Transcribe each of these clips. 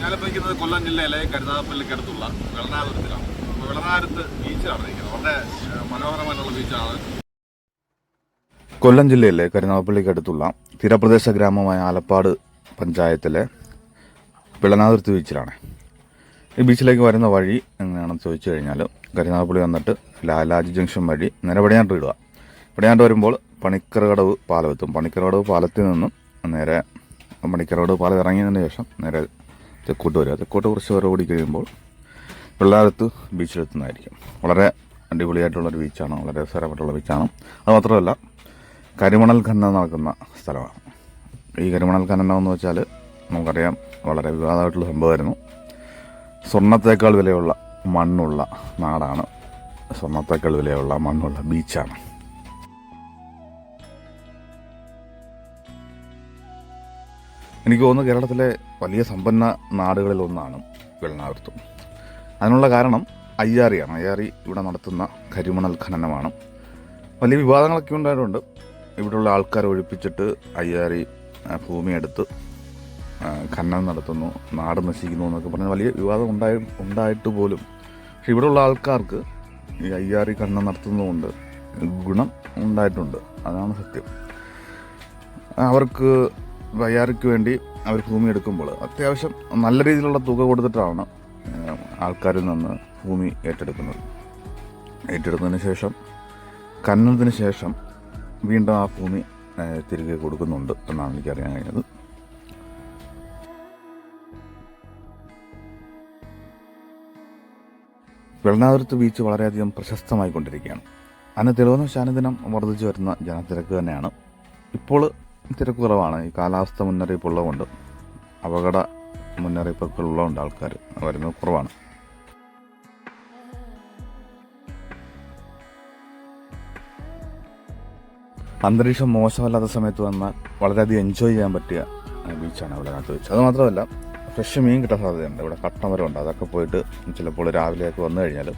ഞാനിപ്പോൾ കൊല്ലം ജില്ലയിലെ കരുനാഗപ്പള്ളിക്കടുത്തുള്ള വെള്ളനാപുരത്തിലാണ് വെള്ളനാരത്ത് ബീച്ചിലാണ് നിൽക്കുന്നത് വളരെ മനോഹരമായിട്ടുള്ള ബീച്ചാണ് കൊല്ലം ജില്ലയിലെ കരുനാഗപ്പള്ളിക്കടുത്തുള്ള തീരപ്രദേശ ഗ്രാമമായ ആലപ്പാട് പഞ്ചായത്തിലെ പിളനാതിർത്തി ബീച്ചിലാണ്. ഈ ബീച്ചിലേക്ക് വരുന്ന വഴി എങ്ങനെയാണെന്ന് ചോദിച്ചു കഴിഞ്ഞാൽ കരുനാഗപ്പള്ളി വന്നിട്ട് ലാലാജി ജംഗ്ഷൻ വഴി നേരെ വെടിയാണ്ട് ഇടുക. വെടിയാണ്ട് വരുമ്പോൾ പണിക്കർകടവ് പാലമെത്തും. പണിക്കർകടവ് പാലത്തിൽ നിന്നും നേരെ പണിക്കർകടവ് പാലം ഇറങ്ങിയതിന് ശേഷം നേരെ തെക്കോട്ട് വരിക. തെക്കോട്ട് കുറച്ച് പേർ ഓടി കഴിയുമ്പോൾ പിള്ളേരത്ത് ബീച്ചിലെത്തുന്നതായിരിക്കും. വളരെ അടിപൊളിയായിട്ടുള്ളൊരു ബീച്ചാണ്. വളരെ രസകരമായിട്ടുള്ള ബീച്ചാണ്. അത് മാത്രമല്ല കരിമണൽ ഖനനം നടക്കുന്ന സ്ഥലമാണ്. ഈ കരിമണൽ ഖനനം എന്ന് വെച്ചാൽ നമുക്കറിയാം വളരെ വിവാദമായിട്ടുള്ള സംഭവമായിരുന്നു. സ്വർണത്തേക്കാൾ വിലയുള്ള മണ്ണുള്ള നാടാണ്. സ്വർണത്തേക്കാൾ വിലയുള്ള മണ്ണുള്ള ബീച്ചാണ്. എനിക്ക് തോന്നുന്നു കേരളത്തിലെ വലിയ സമ്പന്ന നാടുകളിൽ ഒന്നാണ് വെള്ളനാവൃത്തം അതിനുള്ള കാരണം അയ്യാറിയാണ്. അയ്യാറി ഇവിടെ നടത്തുന്ന കരിമണൽ ഖനനമാണ് വലിയ വിവാദങ്ങളൊക്കെ ഉണ്ടായിട്ടുണ്ട്. ഇവിടെയുള്ള ആൾക്കാരെ ഒഴിപ്പിച്ചിട്ട് അയ്യാറി ഭൂമി ഭൂമിയെടുത്ത് ഖനനം നടത്തുന്നു നാട് നശിക്കുന്നു എന്നൊക്കെ പറഞ്ഞ് വലിയ വിവാദം ഉണ്ടായി ഉണ്ടായിട്ട് പോലും. പക്ഷെ ഇവിടെയുള്ള ആൾക്കാർക്ക് ഈ അയ്യാറി ഖനനം നടത്തുന്നതുകൊണ്ട് ഗുണം ഉണ്ടായിട്ടുണ്ട്. അതാണ് സത്യം. അവർക്ക് അയ്യാറിക്ക് വേണ്ടി അവർ ഭൂമി എടുക്കുമ്പോൾ അത്യാവശ്യം നല്ല രീതിയിലുള്ള തുക കൊടുത്തിട്ടാണ് ആൾക്കാരിൽ നിന്ന് ഭൂമി ഏറ്റെടുക്കുന്നത്. ഏറ്റെടുത്തതിന് ശേഷം ഖനനത്തിന് ശേഷം വീണ്ടും ആ ഭൂമി തിരികെ കൊടുക്കുന്നുണ്ട് എന്നാണ് എനിക്കറിയാൻ കഴിഞ്ഞത്. വെള്ളനാതുരത്ത് ബീച്ച് വളരെയധികം പ്രശസ്തമായിക്കൊണ്ടിരിക്കുകയാണ്. അതിന് തെളിവെന്ന് ശാനദിനം വർദ്ധിച്ചു വരുന്ന ജനത്തിരക്ക് തന്നെയാണ്. ഇപ്പോൾ തിരക്ക് കുറവാണ്. ഈ കാലാവസ്ഥ മുന്നറിയിപ്പ് ഉള്ളതുകൊണ്ട് അപകട മുന്നറിയിപ്പൊക്കെ ഉള്ളതുകൊണ്ട് ആൾക്കാർ വരുന്നത് കുറവാണ്. അന്തരീക്ഷം മോശമല്ലാത്ത സമയത്ത് വന്നാൽ വളരെയധികം എൻജോയ് ചെയ്യാൻ പറ്റിയ ബീച്ചാണ് ഇവിടെ അകത്ത് ബീച്ച് അത് മാത്രമല്ല ഫ്രഷ് മീൻ കിട്ടാൻ സാധ്യതയുണ്ട്. ഇവിടെ കട്ടമരമുണ്ട് അതൊക്കെ പോയിട്ട് ചിലപ്പോൾ രാവിലെയൊക്കെ വന്നു കഴിഞ്ഞാൽ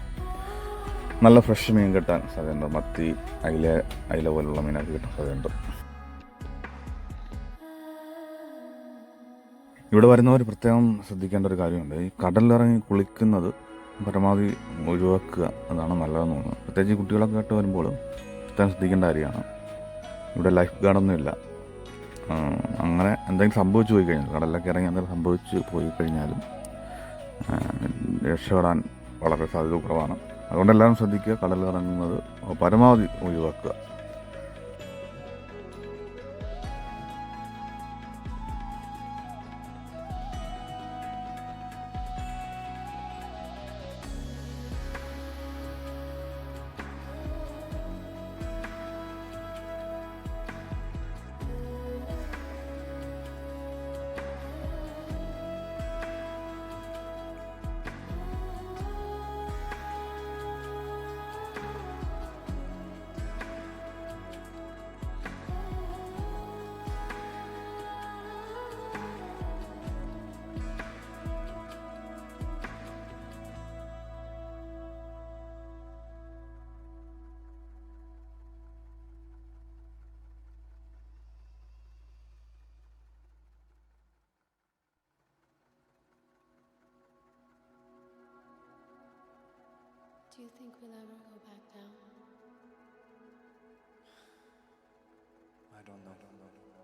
നല്ല ഫ്രഷ് മീൻ കിട്ടാൻ സാധ്യതയുണ്ട്. മത്തി അയില അയില പോലുള്ള മീനൊക്കെ കിട്ടാൻ സാധ്യതയുണ്ട്. ഇവിടെ വരുന്നവർ പ്രത്യേകം ശ്രദ്ധിക്കേണ്ട ഒരു കാര്യമുണ്ട്. ഈ കടലിലിറങ്ങി കുളിക്കുന്നത് പരമാവധി ഒഴിവാക്കുക അതാണ് നല്ലതെന്ന് തോന്നുന്നത് പ്രത്യേകിച്ച് കുട്ടികളൊക്കെ ആയിട്ട് വരുമ്പോൾ പ്രത്യേകം ശ്രദ്ധിക്കേണ്ട കാര്യമാണ്. ഇവിടെ ലൈഫ് ഗാർഡൊന്നും ഇല്ല അങ്ങനെ എന്തെങ്കിലും സംഭവിച്ചു പോയി കഴിഞ്ഞാൽ കടലിലൊക്കെ ഇറങ്ങി എന്തെങ്കിലും സംഭവിച്ച് പോയി കഴിഞ്ഞാലും രക്ഷപ്പെടാൻ വളരെ സാധ്യത കുറവാണ്. അതുകൊണ്ട് എല്ലാവരും ശ്രദ്ധിക്കുക കടലിൽ ഇറങ്ങുന്നത് പരമാവധി ഒഴിവാക്കുക. Do you think we'll ever go back down? I don't know.